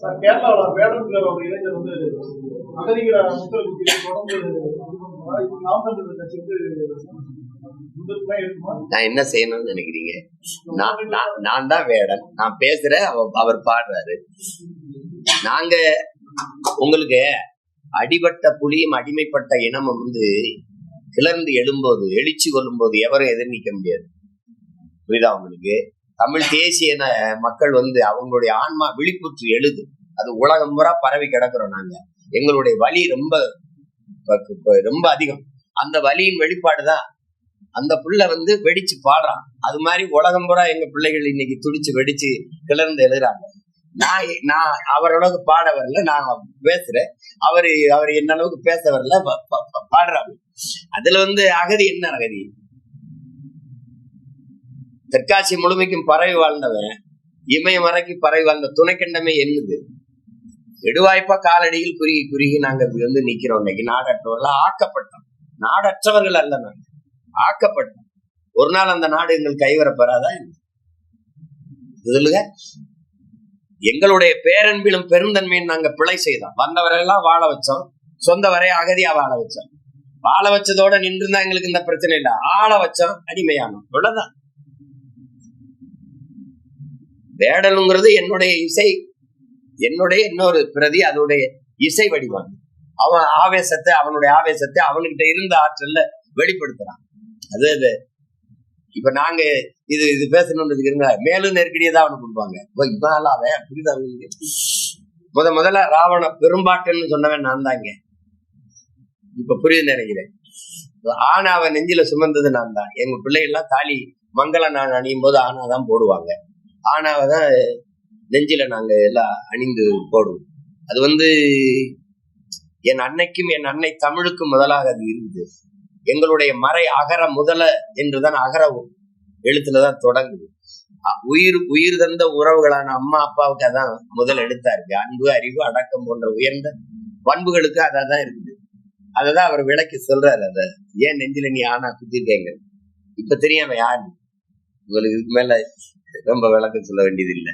Sir ஒரு இளைஞர் வந்து தொடர்ந்து நாம் தமிழர் கட்சி வந்து நான் என்ன செய்யணும்னு நினைக்கிறீங்க? நான் நான் தான் வேடன். நான் பேசுறேன் அவர் பாடுறாரு. நாங்க உங்களுக்கு அடிபட்ட புலியும் அடிமைப்பட்ட இனமும் வந்து கிளர்ந்து எழும்போது எழுச்சி கொள்ளும்போது எவரும் எதிர்நிக்க முடியாது. புரியுதா உங்களுக்கு? தமிழ் தேசிய மக்கள் வந்து அவங்களுடைய ஆன்மா விழிப்புற்று எழுது. அது உலகம் பூரா பரவி கிடக்குறோம் நாங்க. எங்களுடைய வலி ரொம்ப ரொம்ப அதிகம். அந்த வலியின் வெளிப்பாடு தான் அந்த புள்ள வந்து வெடிச்சு பாடுறான். அது மாதிரி உலகம் பூரா எங்க பிள்ளைகள் இன்னைக்கு துடிச்சு வெடிச்சு கிளர்ந்து எழுதுறாங்க. நான் நான் அவரோட பாட வரல நான் பேசுறேன். அவரு அவர் என்ன அளவுக்கு பேச வரல பாடுறாங்க அதுல வந்து அகதி என்ன அகதி? தெற்காசி முழுமைக்கும் பறவை வாழ்ந்தவன் இமயம் வரைக்கும் பறவை வாழ்ந்த துணைக்கண்டமே என்னது? எடுவாய்ப்பா காலடியில் குறுகி குறுகி நாங்க வந்து நிக்கிறோம். இன்னைக்கு நாடற்றவர்கள் ஆக்கப்பட்டோம். நாடற்றவர்கள் அல்ல நாங்க. ஆக்கப்பட்டோம். ஒரு நாள் அந்த நாடு எங்கள் கைவரப்பெறாதா என்ன? எங்களுடைய பேரன்பிலும் பெருந்தன்மையும் நாங்க பிழை செய்தோம். வந்தவரெல்லாம் வாழ வச்சோம். சொந்த வரைய அகதியா வாழ வச்சோம். வாழ வச்சதோட நின்றுந்தா எங்களுக்கு இந்த பிரச்சனை இல்லை. ஆள வச்சோம். அடிமையானோம். இவ்வளவுதான். வேடலுங்கிறது என்னுடைய இசை என்னுடைய இன்னொரு பிரதி அதனுடைய இசை வடிவம். அவன் ஆவேசத்தை அவனுடைய ஆவேசத்தை அவன்கிட்ட இருந்த ஆற்றல்ல வெளிப்படுத்துறான். அது அது. இப்ப நாங்க இது இது பேசணும்னு மேலும் நெருக்கடியை தான் அவனுக்கு கொடுப்பாங்க. இப்போ இவன் அவன் அப்படிதான் முத முதல்ல ராவண பெரும்பாட்டுன்னு சொன்னவன் நான் தாங்க இப்ப புரியுது நினைக்கிறேன். ஆனாவை நெஞ்சில சுமந்தது நான் தான் எங்க பிள்ளைகள்லாம் தாலி மங்கள நான் அணியும் போது ஆனா தான் போடுவாங்க. ஆனாவை தான் நெஞ்சில நாங்க எல்லாம் அணிந்து போடுவோம். அது வந்து என் அன்னைக்கும் என் அன்னை தமிழுக்கும் முதலாக அது இருக்குது எங்களுடைய மறை அகர முதல என்றுதான் அகர எழுத்துலதான் தொடங்குது. உயிர் உயிர் தந்த உறவுகளான அம்மா அப்பாவுக்கு அதான் முதல் எழுத்தா இருக்கு. அன்பு அறிவு அடக்கம் போன்ற உயர்ந்த பண்புகளுக்கு அதான் இருக்குது. அததான் அவர் விளக்கி சொல்றாரு அத. ஏன் நெஞ்சில நீ ஆனா குத்திருக்கேங்க? இப்ப தெரியாம யாரு? உங்களுக்கு இதுக்கு மேல ரொம்ப விளக்கம் சொல்ல வேண்டியது இல்லை